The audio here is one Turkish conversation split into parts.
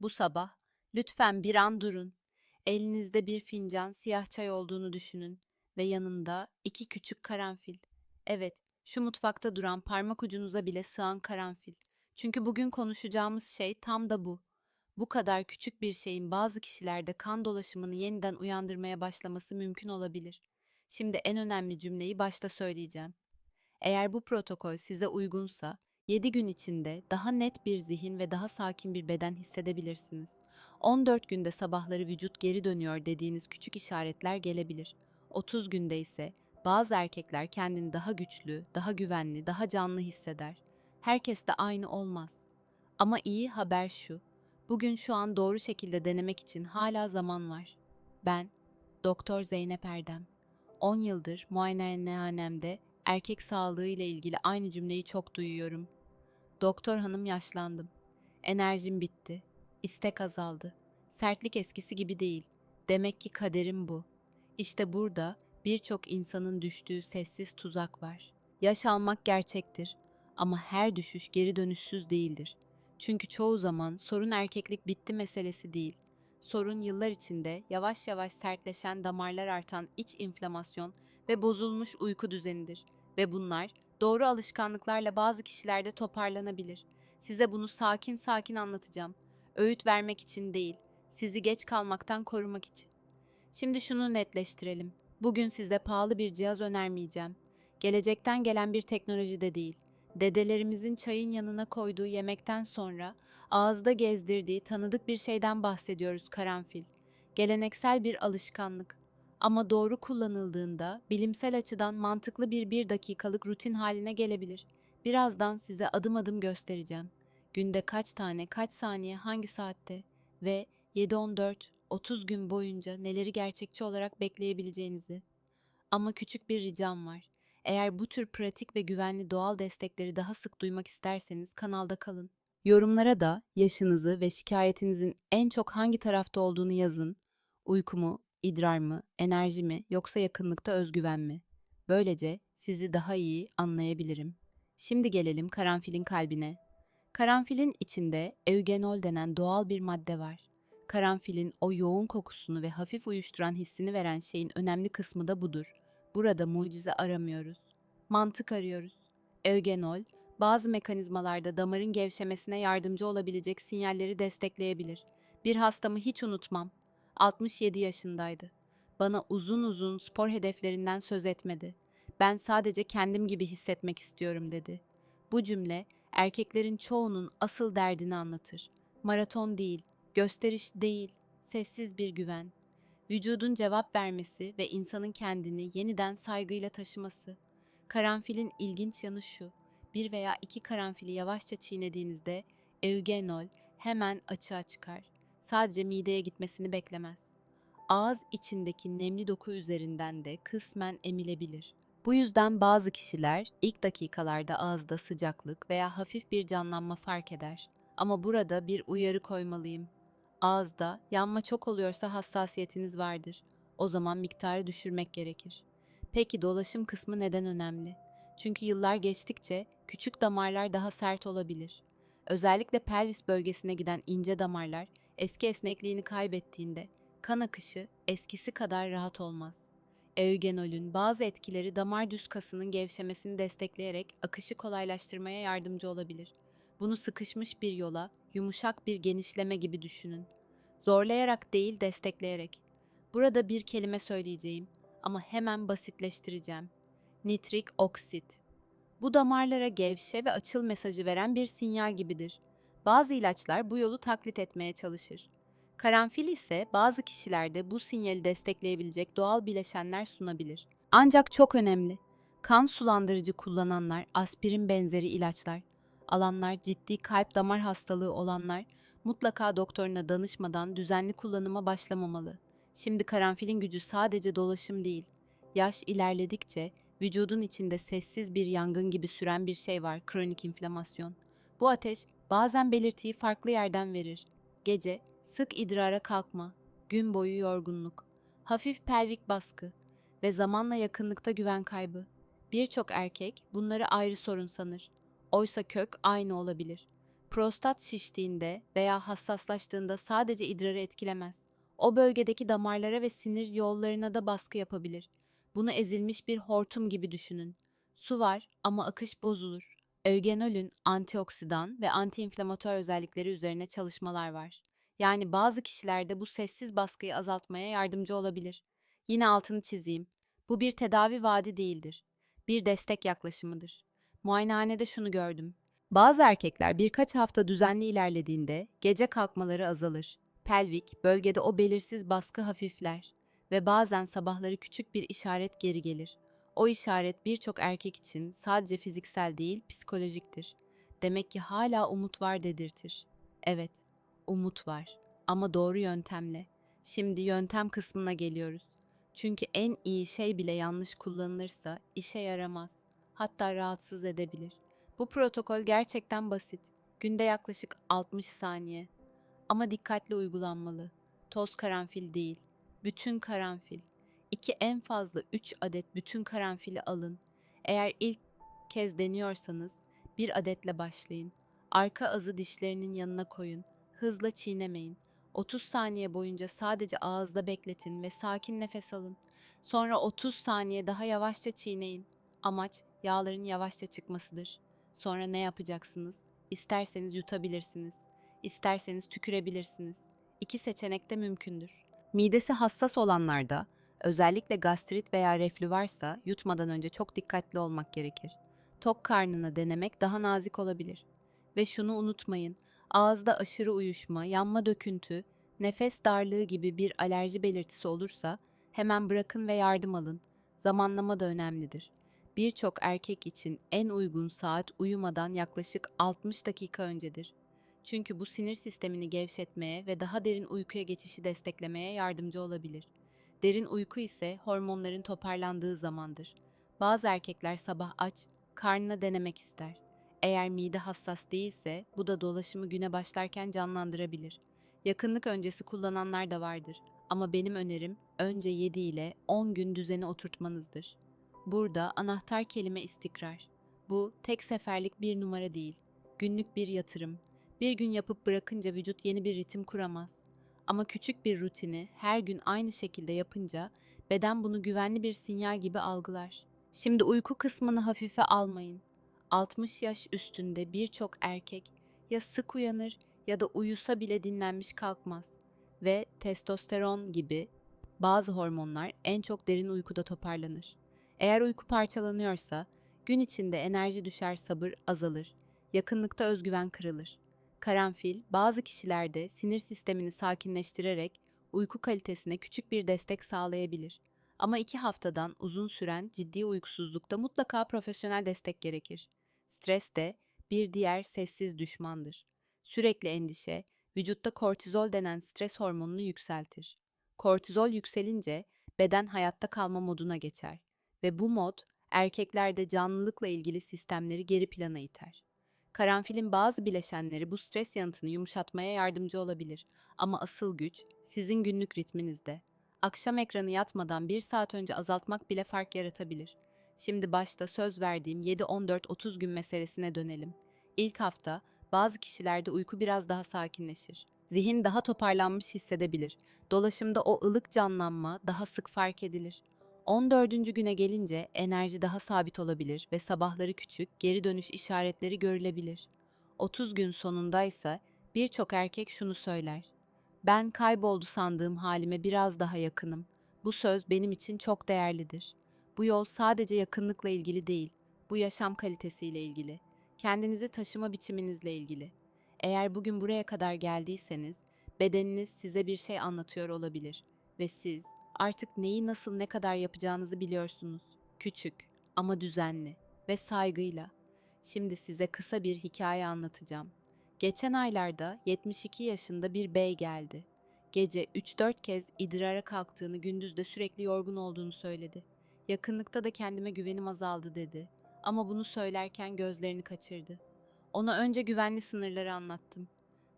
Bu sabah lütfen bir an durun. Elinizde bir fincan siyah çay olduğunu düşünün ve yanında iki küçük karanfil. Evet, şu mutfakta duran parmak ucunuza bile sığan karanfil. Çünkü bugün konuşacağımız şey tam da bu. Bu kadar küçük bir şeyin bazı kişilerde kan dolaşımını yeniden uyandırmaya başlaması mümkün olabilir. Şimdi en önemli cümleyi başta söyleyeceğim. Eğer bu protokol size uygunsa, 7 gün içinde daha net bir zihin ve daha sakin bir beden hissedebilirsiniz. 14 günde sabahları vücut geri dönüyor dediğiniz küçük işaretler gelebilir. 30 günde ise bazı erkekler kendini daha güçlü, daha güvenli, daha canlı hisseder. Herkes de aynı olmaz. Ama iyi haber şu. Bugün şu an doğru şekilde denemek için hala zaman var. Ben Doktor Zeynep Erdem. 10 yıldır muayenehanemde erkek sağlığı ile ilgili aynı cümleyi çok duyuyorum. Doktor hanım yaşlandım. Enerjim bitti. İstek azaldı. Sertlik eskisi gibi değil. Demek ki kaderim bu. İşte burada birçok insanın düştüğü sessiz tuzak var. Yaş almak gerçektir ama her düşüş geri dönüşsüz değildir. Çünkü çoğu zaman sorun erkeklik bitti meselesi değil. Sorun yıllar içinde yavaş yavaş sertleşen damarlar artan iç inflamasyon ve bozulmuş uyku düzenidir. Ve bunlar doğru alışkanlıklarla bazı kişilerde toparlanabilir. Size bunu sakin sakin anlatacağım. Öğüt vermek için değil, sizi geç kalmaktan korumak için. Şimdi şunu netleştirelim. Bugün size pahalı bir cihaz önermeyeceğim. Gelecekten gelen bir teknoloji de değil. Dedelerimizin çayın yanına koyduğu yemekten sonra ağızda gezdirdiği tanıdık bir şeyden bahsediyoruz karanfil. Geleneksel bir alışkanlık. Ama doğru kullanıldığında bilimsel açıdan mantıklı bir bir dakikalık rutin haline gelebilir. Birazdan size adım adım göstereceğim. Günde kaç tane, kaç saniye, hangi saatte ve 7-14, 30 gün boyunca neleri gerçekçi olarak bekleyebileceğinizi. Ama küçük bir ricam var. Eğer bu tür pratik ve güvenli doğal destekleri daha sık duymak isterseniz kanalda kalın. Yorumlara da yaşınızı ve şikayetinizin en çok hangi tarafta olduğunu yazın. Uyku mu, idrar mı, enerji mi yoksa yakınlıkta özgüven mi? Böylece sizi daha iyi anlayabilirim. Şimdi gelelim karanfilin kalbine. Karanfilin içinde eugenol denen doğal bir madde var. Karanfilin o yoğun kokusunu ve hafif uyuşturan hissini veren şeyin önemli kısmı da budur. Burada mucize aramıyoruz. Mantık arıyoruz. Eugenol, bazı mekanizmalarda damarın gevşemesine yardımcı olabilecek sinyalleri destekleyebilir. Bir hastamı hiç unutmam. 67 yaşındaydı. Bana uzun uzun spor hedeflerinden söz etmedi. Ben sadece kendim gibi hissetmek istiyorum dedi. Bu cümle erkeklerin çoğunun asıl derdini anlatır. Maraton değil, gösteriş değil, sessiz bir güven. Vücudun cevap vermesi ve insanın kendini yeniden saygıyla taşıması. Karanfilin ilginç yanı şu. Bir veya iki karanfili yavaşça çiğnediğinizde eugenol hemen açığa çıkar. Sadece mideye gitmesini beklemez. Ağız içindeki nemli doku üzerinden de kısmen emilebilir. Bu yüzden bazı kişiler ilk dakikalarda ağızda sıcaklık veya hafif bir canlanma fark eder. Ama burada bir uyarı koymalıyım. Ağızda yanma çok oluyorsa hassasiyetiniz vardır. O zaman miktarı düşürmek gerekir. Peki dolaşım kısmı neden önemli? Çünkü yıllar geçtikçe küçük damarlar daha sert olabilir. Özellikle pelvis bölgesine giden ince damarlar eski esnekliğini kaybettiğinde kan akışı eskisi kadar rahat olmaz. Eugenolün bazı etkileri damar düz kasının gevşemesini destekleyerek akışı kolaylaştırmaya yardımcı olabilir. Bunu sıkışmış bir yola, yumuşak bir genişleme gibi düşünün. Zorlayarak değil, destekleyerek. Burada bir kelime söyleyeceğim ama hemen basitleştireceğim. Nitrik oksit. Bu damarlara gevşe ve açıl mesajı veren bir sinyal gibidir. Bazı ilaçlar bu yolu taklit etmeye çalışır. Karanfil ise bazı kişilerde bu sinyali destekleyebilecek doğal bileşenler sunabilir. Ancak çok önemli. Kan sulandırıcı kullananlar, aspirin benzeri ilaçlar, alanlar, ciddi kalp damar hastalığı olanlar mutlaka doktoruna danışmadan düzenli kullanıma başlamamalı. Şimdi karanfilin gücü sadece dolaşım değil. Yaş ilerledikçe vücudun içinde sessiz bir yangın gibi süren bir şey var, kronik inflamasyon. Bu ateş bazen belirtiyi farklı yerden verir. Gece sık idrara kalkma, gün boyu yorgunluk, hafif pelvik baskı ve zamanla yakınlıkta güven kaybı. Birçok erkek bunları ayrı sorun sanır. Oysa kök aynı olabilir. Prostat şiştiğinde veya hassaslaştığında sadece idrarı etkilemez. O bölgedeki damarlara ve sinir yollarına da baskı yapabilir. Bunu ezilmiş bir hortum gibi düşünün. Su var ama akış bozulur. Eugenolün antioksidan ve antiinflamatuar özellikleri üzerine çalışmalar var. Yani bazı kişilerde bu sessiz baskıyı azaltmaya yardımcı olabilir. Yine altını çizeyim. Bu bir tedavi vaadi değildir. Bir destek yaklaşımıdır. Muayenehanede şunu gördüm. Bazı erkekler birkaç hafta düzenli ilerlediğinde gece kalkmaları azalır. Pelvik, bölgede o belirsiz baskı hafifler ve bazen sabahları küçük bir işaret geri gelir. O işaret birçok erkek için sadece fiziksel değil, psikolojiktir. Demek ki hala umut var dedirtir. Evet, umut var ama doğru yöntemle. Şimdi yöntem kısmına geliyoruz. Çünkü en iyi şey bile yanlış kullanılırsa işe yaramaz. Hatta rahatsız edebilir. Bu protokol gerçekten basit. Günde yaklaşık 60 saniye. Ama dikkatli uygulanmalı. Toz karanfil değil, bütün karanfil. İki en fazla 3 adet bütün karanfili alın. Eğer ilk kez deniyorsanız bir adetle başlayın. Arka azı dişlerinin yanına koyun. Hızla çiğnemeyin. 30 saniye boyunca sadece ağızda bekletin ve sakin nefes alın. Sonra 30 saniye daha yavaşça çiğneyin. Amaç yağların yavaşça çıkmasıdır. Sonra ne yapacaksınız? İsterseniz yutabilirsiniz. İsterseniz tükürebilirsiniz. İki seçenek de mümkündür. Midesi hassas olanlarda, özellikle gastrit veya reflü varsa yutmadan önce çok dikkatli olmak gerekir. Tok karnına denemek daha nazik olabilir. Ve şunu unutmayın, ağızda aşırı uyuşma, yanma döküntü, nefes darlığı gibi bir alerji belirtisi olursa hemen bırakın ve yardım alın. Zamanlama da önemlidir. Birçok erkek için en uygun saat uyumadan yaklaşık 60 dakika öncedir. Çünkü bu sinir sistemini gevşetmeye ve daha derin uykuya geçişi desteklemeye yardımcı olabilir. Derin uyku ise hormonların toparlandığı zamandır. Bazı erkekler sabah aç, karnına denemek ister. Eğer mide hassas değilse bu da dolaşımı güne başlarken canlandırabilir. Yakınlık öncesi kullananlar da vardır. Ama benim önerim önce 7 ile 10 gün düzeni oturtmanızdır. Burada anahtar kelime istikrar. Bu tek seferlik bir numara değil. Günlük bir yatırım. Bir gün yapıp bırakınca vücut yeni bir ritim kuramaz. Ama küçük bir rutini her gün aynı şekilde yapınca beden bunu güvenli bir sinyal gibi algılar. Şimdi uyku kısmını hafife almayın. 60 yaş üstünde birçok erkek ya sık uyanır ya da uyusa bile dinlenmiş kalkmaz ve testosteron gibi bazı hormonlar en çok derin uykuda toparlanır. Eğer uyku parçalanıyorsa gün içinde enerji düşer, sabır azalır, yakınlıkta özgüven kırılır. Karanfil bazı kişilerde sinir sistemini sakinleştirerek uyku kalitesine küçük bir destek sağlayabilir. Ama iki haftadan uzun süren ciddi uykusuzlukta mutlaka profesyonel destek gerekir. Stres de bir diğer sessiz düşmandır. Sürekli endişe, vücutta kortizol denen stres hormonunu yükseltir. Kortizol yükselince beden hayatta kalma moduna geçer ve bu mod erkeklerde canlılıkla ilgili sistemleri geri plana iter. Karanfilin bazı bileşenleri bu stres yanıtını yumuşatmaya yardımcı olabilir ama asıl güç sizin günlük ritminizde. Akşam ekranı yatmadan bir saat önce azaltmak bile fark yaratabilir. Şimdi başta söz verdiğim 7-14-30 gün meselesine dönelim. İlk hafta bazı kişilerde uyku biraz daha sakinleşir. Zihin daha toparlanmış hissedebilir. Dolaşımda o ılık canlanma daha sık fark edilir. 14. güne gelince enerji daha sabit olabilir ve sabahları küçük geri dönüş işaretleri görülebilir. 30 gün sonundaysa birçok erkek şunu söyler. Ben kayboldu sandığım halime biraz daha yakınım. Bu söz benim için çok değerlidir. Bu yol sadece yakınlıkla ilgili değil, bu yaşam kalitesiyle ilgili. Kendinizi taşıma biçiminizle ilgili. Eğer bugün buraya kadar geldiyseniz, bedeniniz size bir şey anlatıyor olabilir ve siz artık neyi nasıl ne kadar yapacağınızı biliyorsunuz. Küçük ama düzenli ve saygıyla. Şimdi size kısa bir hikaye anlatacağım. Geçen aylarda 72 yaşında bir bey geldi. Gece 3-4 kez idrara kalktığını, gündüz de sürekli yorgun olduğunu söyledi. Yakınlıkta da kendime güvenim azaldı dedi. Ama bunu söylerken gözlerini kaçırdı. Ona önce güvenli sınırları anlattım.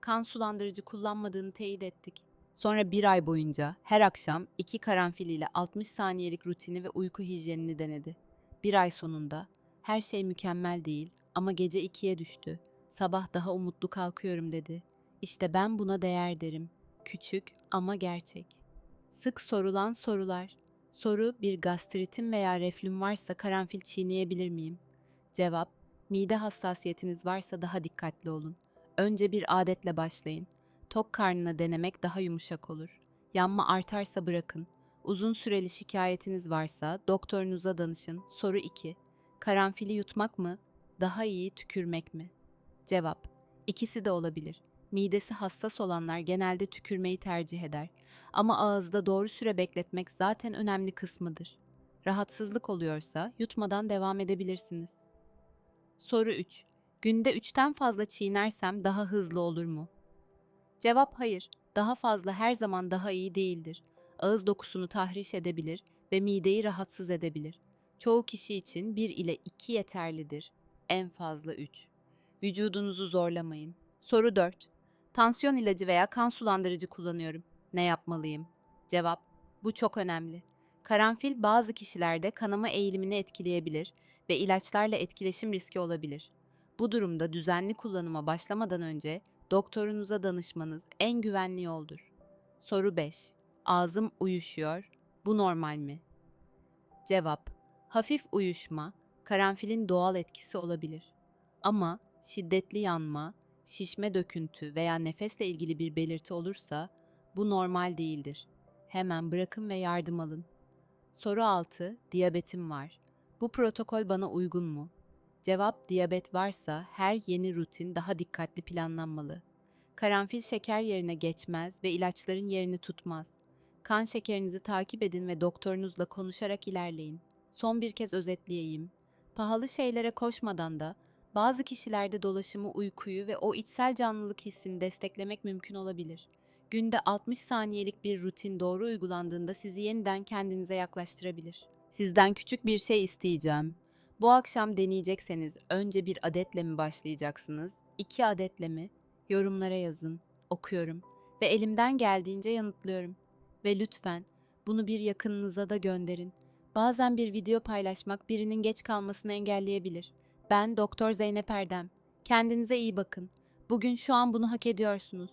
Kan sulandırıcı kullanmadığını teyit ettik. Sonra bir ay boyunca her akşam iki karanfil ile 60 saniyelik rutini ve uyku hijyenini denedi. Bir ay sonunda her şey mükemmel değil ama gece ikiye düştü. Sabah daha umutlu kalkıyorum dedi. İşte ben buna değer derim. Küçük ama gerçek. Sık sorulan sorular. Soru bir gastritim veya reflüm varsa karanfil çiğneyebilir miyim? Cevap mide hassasiyetiniz varsa daha dikkatli olun. Önce bir adetle başlayın. Tok karnına denemek daha yumuşak olur. Yanma artarsa bırakın. Uzun süreli şikayetiniz varsa doktorunuza danışın. Soru 2. Karanfili yutmak mı? Daha iyi tükürmek mi? Cevap. İkisi de olabilir. Midesi hassas olanlar genelde tükürmeyi tercih eder. Ama ağızda doğru süre bekletmek zaten önemli kısmıdır. Rahatsızlık oluyorsa yutmadan devam edebilirsiniz. Soru 3. Günde 3'ten fazla çiğnersem daha hızlı olur mu? Cevap hayır. Daha fazla her zaman daha iyi değildir. Ağız dokusunu tahriş edebilir ve mideyi rahatsız edebilir. Çoğu kişi için 1 ile 2 yeterlidir. En fazla 3. Vücudunuzu zorlamayın. Soru 4. Tansiyon ilacı veya kan sulandırıcı kullanıyorum. Ne yapmalıyım? Cevap: Bu çok önemli. Karanfil bazı kişilerde kanama eğilimini etkileyebilir ve ilaçlarla etkileşim riski olabilir. Bu durumda düzenli kullanıma başlamadan önce doktorunuza danışmanız en güvenli yoldur. Soru 5. Ağzım uyuşuyor. Bu normal mi? Cevap: Hafif uyuşma karanfilin doğal etkisi olabilir. Ama şiddetli yanma, şişme döküntü veya nefesle ilgili bir belirti olursa bu normal değildir. Hemen bırakın ve yardım alın. Soru 6. Diyabetim var. Bu protokol bana uygun mu? Cevap diyabet varsa her yeni rutin daha dikkatli planlanmalı. Karanfil şeker yerine geçmez ve ilaçların yerini tutmaz. Kan şekerinizi takip edin ve doktorunuzla konuşarak ilerleyin. Son bir kez özetleyeyim. Pahalı şeylere koşmadan da bazı kişilerde dolaşımı uykuyu ve o içsel canlılık hissini desteklemek mümkün olabilir. Günde 60 saniyelik bir rutin doğru uygulandığında sizi yeniden kendinize yaklaştırabilir. Sizden küçük bir şey isteyeceğim. Bu akşam deneyecekseniz önce bir adetle mi başlayacaksınız, iki adetle mi? Yorumlara yazın, okuyorum ve elimden geldiğince yanıtlıyorum. Ve lütfen bunu bir yakınınıza da gönderin. Bazen bir video paylaşmak birinin geç kalmasını engelleyebilir. Ben Doktor Zeynep Erdem. Kendinize iyi bakın. Bugün şu an bunu hak ediyorsunuz.